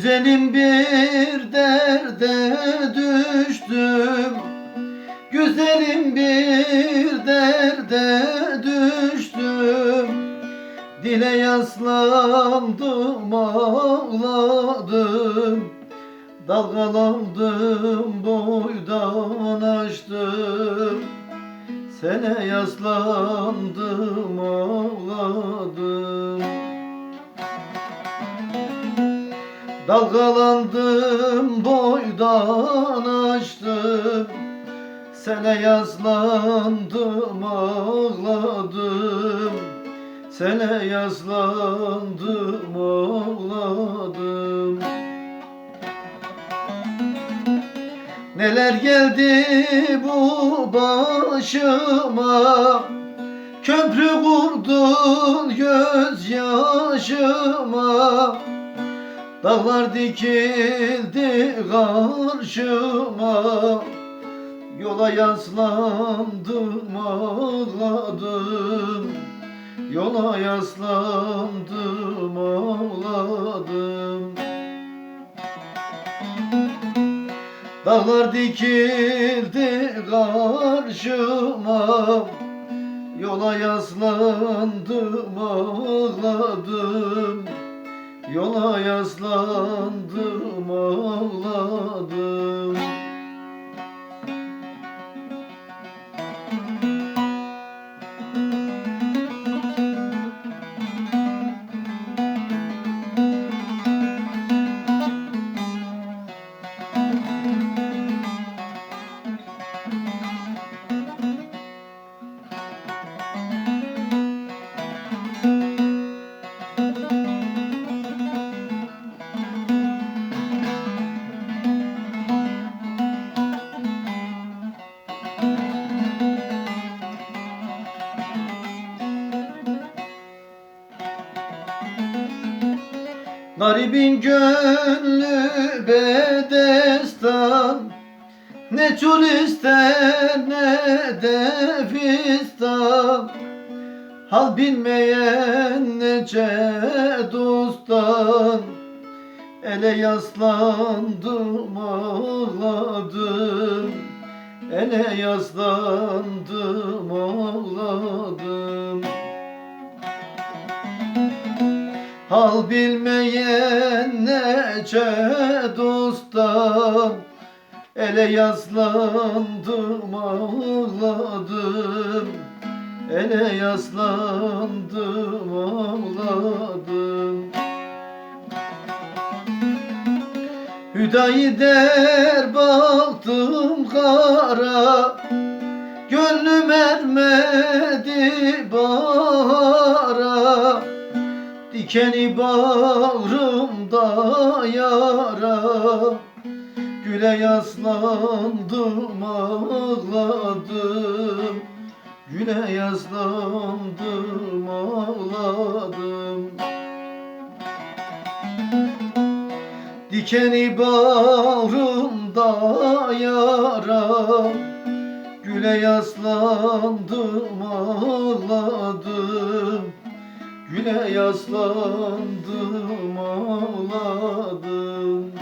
Güzelim bir derde düştüm. Güzelim bir derde düştüm. Dile yaslandım ağladım. Dalgalandım boydan açtım Sene yaslandım ağladım Dalgalandım boydan açtım Sene yazlandım ağladım. Sene yazlandım ağladım. Neler geldi bu başıma? Köprü kurdun gözyaşıma Dağlar dikildi karşıma Yola yaslandım ağladım. Yola yaslandım ağladım. Dağlar dikildi karşıma Yola yaslandım ağladım Yola yaslandım ağladım Garibin gönlü bedestan. Ne çul ister ne de fistan. Hal bilmeyen nece dosttan. Ele yaslandım ağladım. Ele yaslandım ağladım Hal bilmeyen nece dostum Ele yaslandım ağladım Ele yaslandım ağladım Hüdayi der baktım kara Gönlüm ermedi bahara Dikeni bağrımda yara Güle yaslandım ağladım. Güle yaslandım ağladım. Dikeni bağrımda yara Güle yaslandım ağladım Güle yaslandım ağladım